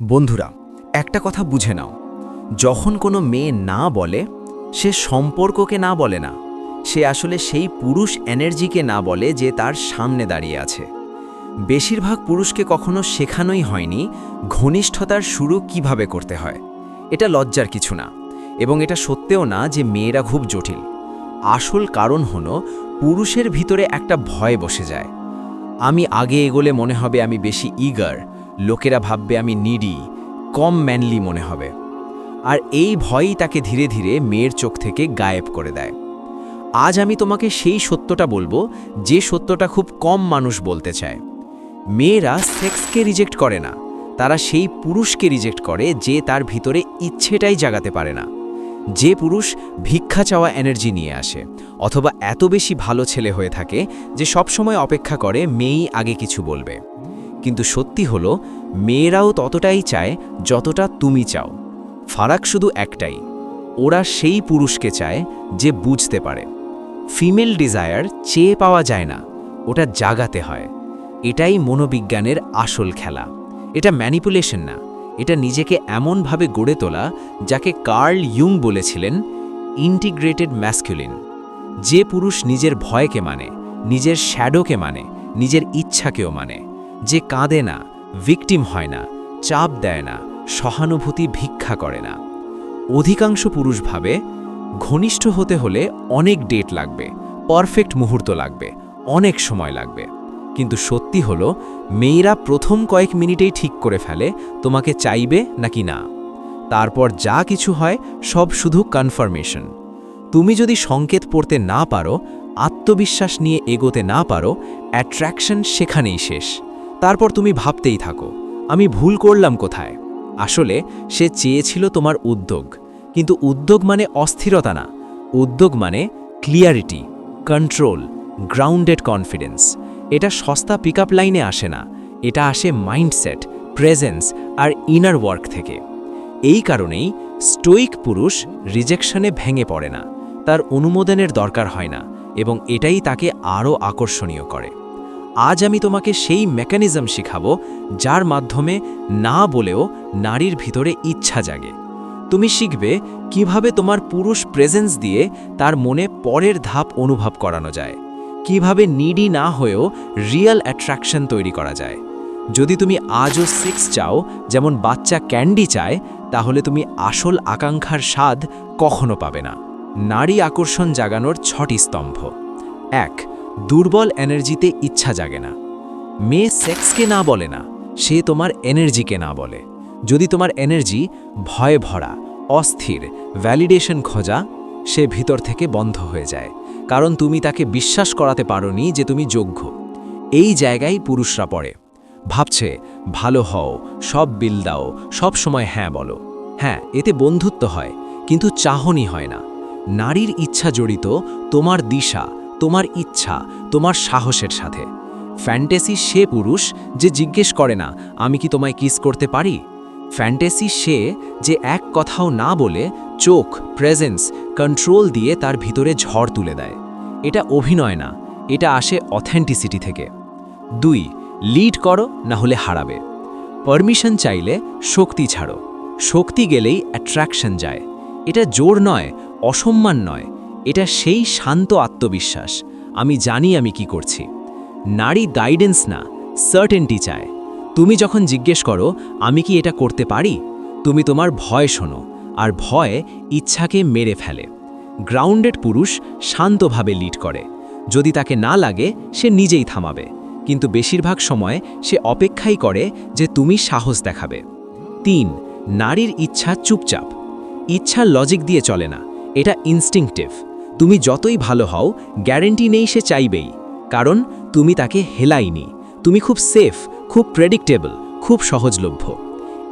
বন্ধুরা, একটা কথা বুঝে নাও। যখন কোনো মেয়ে না বলে, সে সম্পর্ককে না বলে না। সে আসলে সেই পুরুষ এনার্জিকে না বলে যে তার সামনে দাঁড়িয়ে আছে। বেশিরভাগ পুরুষকে কখনো শেখানোই হয়নি ঘনিষ্ঠতার শুরু কীভাবে করতে হয়। এটা লজ্জার কিছু না এবং এটা সত্যেও না যে মেয়েরা খুব জটিল। আসল কারণ হলো, পুরুষের ভিতরে একটা ভয় বসে যায়। আমি আগে এগোলে মনে হবে আমি বেশি ইগার লোকেরা ভাববে আমি নিডি কম ম্যানলি মনে হবে। আর এই ভয়ই তাকে ধীরে ধীরে মেয়ের চোখ থেকে গায়েব করে দেয়। আজ আমি তোমাকে সেই সত্যটা বলব, যে সত্যটা খুব কম মানুষ বলতে চায়। মেয়েরা সেক্সকে রিজেক্ট করে না, তারা সেই পুরুষকে রিজেক্ট করে যে তার ভিতরে ইচ্ছেটাই জাগাতে পারে না। যে পুরুষ ভিক্ষা চাওয়া এনার্জি নিয়ে আসে, অথবা এত বেশি ভালো ছেলে হয়ে থাকে যে সবসময় অপেক্ষা করে মেয়েই আগে কিছু বলবে। কিন্তু সত্যি হলো, মেয়েরাও ততটাই চায় যতটা তুমি চাও। ফারাক শুধু একটাই, ওরা সেই পুরুষকে চায় যে বুঝতে পারে। ফিমেল ডিজায়ার চেয়ে পাওয়া যায় না, ওটা জাগাতে হয়। এটাই মনোবিজ্ঞানের আসল খেলা। এটা ম্যানিপুলেশন না, এটা নিজেকে এমনভাবে গড়ে তোলা যাকে কার্ল ইয়ুং বলেছিলেন, ইন্টিগ্রেটেড ম্যাসকুলিন যে পুরুষ নিজের ভয়কে মানে নিজের শ্যাডোকে মানে নিজের ইচ্ছাকেও মানে। যে কাঁদে না ভিকটিম হয় না, চাপ দেয় না, সহানুভূতি ভিক্ষা করে না। অধিকাংশ পুরুষ ভাবে, ঘনিষ্ঠ হতে হলে অনেক ডেট লাগবে পারফেক্ট মুহূর্ত লাগবে, অনেক সময় লাগবে। কিন্তু সত্যি হলো, মেয়েরা প্রথম কয়েক মিনিটেই ঠিক করে ফেলে, তোমাকে চাইবে নাকি না। তারপর যা কিছু হয়, সব শুধু কনফার্মেশন তুমি যদি সংকেত পড়তে না পারো, আত্মবিশ্বাস নিয়ে এগোতে না পারো অ্যাট্রাকশন সেখানেই শেষ। তারপর তুমি ভাবতেই থাকো, আমি ভুল করলাম কোথায়? আসলে সে চেয়েছিল তোমার উদ্যোগ। কিন্তু উদ্যোগ মানে অস্থিরতা না। উদ্যোগ মানে ক্লিয়ারিটি কন্ট্রোল গ্রাউন্ডেড কনফিডেন্স এটা সস্তা পিক লাইনে আসে না। এটা আসে মাইন্ডসেট প্রেজেন্স আর ইনার ওয়ার্ক থেকে। এই কারণেই স্টোইক পুরুষ রিজেকশনে ভেঙে পড়ে না। তার অনুমোদনের দরকার হয় না এবং এটাই তাকে আরও আকর্ষণীয় করে। আজ আমি তোমাকে সেই মেকানিজম শিখাবো, যার মাধ্যমে না বলেও নারীর ভিতরে ইচ্ছা জাগে। তুমি শিখবে কীভাবে তোমার পুরুষ প্রেজেন্স দিয়ে তার মনে পরের ধাপ অনুভব করানো যায়, কীভাবে নিডি না হয়েও রিয়েল অ্যাট্রাকশন তৈরি করা যায়। যদি তুমি আজও সেক্স চাও, যেমন বাচ্চা ক্যান্ডি চায়, তাহলে তুমি আসল আকাঙ্ক্ষার স্বাদ কখনো পাবে না। নারী আকর্ষণ জাগানোর ছটি স্তম্ভ। এক দুর্বল এনার্জিতে ইচ্ছা জাগে না। মেয়ে সেক্সকে না বলে না, সে তোমার এনার্জিকে না বলে। যদি তোমার এনার্জি ভয়ে ভরা, অস্থির ভ্যালিডেশন খোঁজা, সে ভিতর থেকে বন্ধ হয়ে যায়। কারণ তুমি তাকে বিশ্বাস করাতে পারোনি যে তুমি যোগ্য। এই জায়গায় পুরুষরা পড়ে। ভাবছে, ভালো হও, সব বিল দাও, সব সময় হ্যাঁ বলো। হ্যাঁ এতে বন্ধুত্ব হয়, কিন্তু চাহনি হয় না। নারীর ইচ্ছা জড়িত, তোমার দিশা তোমার ইচ্ছা, তোমার সাহসের সাথে। ফ্যান্টাসি সে পুরুষ যে জিজ্ঞেস করে না, আমি কি তোমায় কিস করতে পারি? ফ্যান্টাসি সে যে এক কথাও না বলে, চোখ প্রেজেন্স কন্ট্রোল দিয়ে তার ভিতরে ঝড় তুলে দেয়। এটা অভিনয় না, এটা আসে অথেন্টিসিটি থেকে। দুই লিড করো, না হলে হারাবে। পারমিশন চাইলে শক্তি ছাড়ো। শক্তি গেলেই অ্যাট্রাকশন যায়। এটা জোর নয়, অসম্মান নয়। এটা সেই শান্ত আত্মবিশ্বাস। আমি জানি আমি কি করছি। নারী গাইডেন্স না সার্টেনটি চায়। তুমি যখন জিজ্ঞেস করো, আমি কি এটা করতে পারি? তুমি তোমার ভয় শোনো, আর ভয় ইচ্ছাকে মেরে ফেলে। গ্রাউন্ডেড পুরুষ শান্তভাবে লিড করে। যদি তাকে না লাগে, সে নিজেই থামাবে। কিন্তু বেশিরভাগ সময় সে অপেক্ষাই করে যে তুমি সাহস দেখাবে। তিন, নারীর ইচ্ছা চুপচাপ। ইচ্ছা লজিক দিয়ে চলে না, এটা ইনস্টিংটিভ তুমি যতই ভালো হও, গ্যারেন্টি নেই সে চাইবেই। কারণ তুমি তাকে হেলাইনি তুমি খুব সেফ, খুব প্রেডিক্টেবল খুব সহজলভ্য।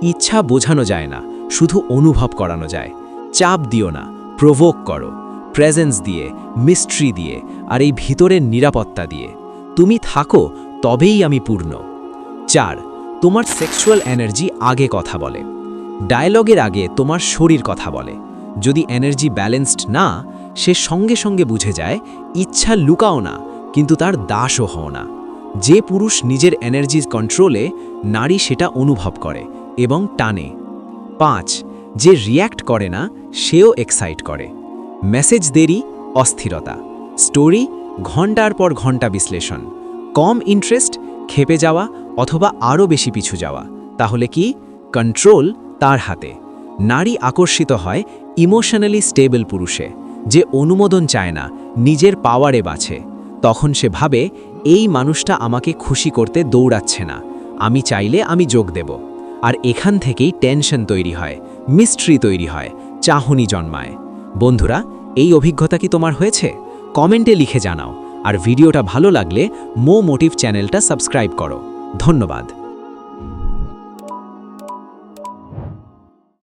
ইচ্ছা বোঝানো যায় না, শুধু অনুভব করানো যায়। চাপ দিও না প্রভোক করো। প্রেজেন্স দিয়ে মিস্ট্রি দিয়ে, আর এই ভিতরের নিরাপত্তা দিয়ে। তুমি থাকো, তবেই আমি পূর্ণ। চার, তোমার সেক্সুয়াল এনার্জি আগে কথা বলে। ডায়লগের আগে তোমার শরীর কথা বলে। যদি এনার্জি ব্যালেন্সড না সে সঙ্গে সঙ্গে বুঝে যায়, ইচ্ছা লুকাও না, কিন্তু তার দাসও হও না। যে পুরুষ নিজের এনার্জি কন্ট্রোলে নারী সেটা অনুভব করে এবং টানে। পাঁচ, যে রিয়্যাক্ট করে না, সেও এক্সাইট করে। মেসেজ দেরি, অস্থিরতা। স্টোরি ঘণ্টার পর ঘণ্টা বিশ্লেষণ। কম ইন্টারেস্ট খেপে যাওয়া অথবা আরও বেশি পিছু যাওয়া। তাহলে কি? কন্ট্রোল তার হাতে। নারী আকর্ষিত হয় ইমোশনালি স্টেবল পুরুষে। যে অনুমোদন চায় না, নিজের পাওয়ারে বাছে তখন সে ভাবে, এই মানুষটা আমাকে খুশি করতে দৌড়াচ্ছে না। আমি চাইলে আমি যোগ দেব। আর এখান থেকেই টেনশন তৈরি হয়, মিস্ট্রি তৈরি হয়, চাহনি জন্মায়। বন্ধুরা, এই অভিজ্ঞতা কি তোমার হয়েছে? কমেন্টে লিখে জানাও। আর ভিডিওটা ভালো লাগলে মো মোটিভ চ্যানেলটা সাবস্ক্রাইব করো। ধন্যবাদ।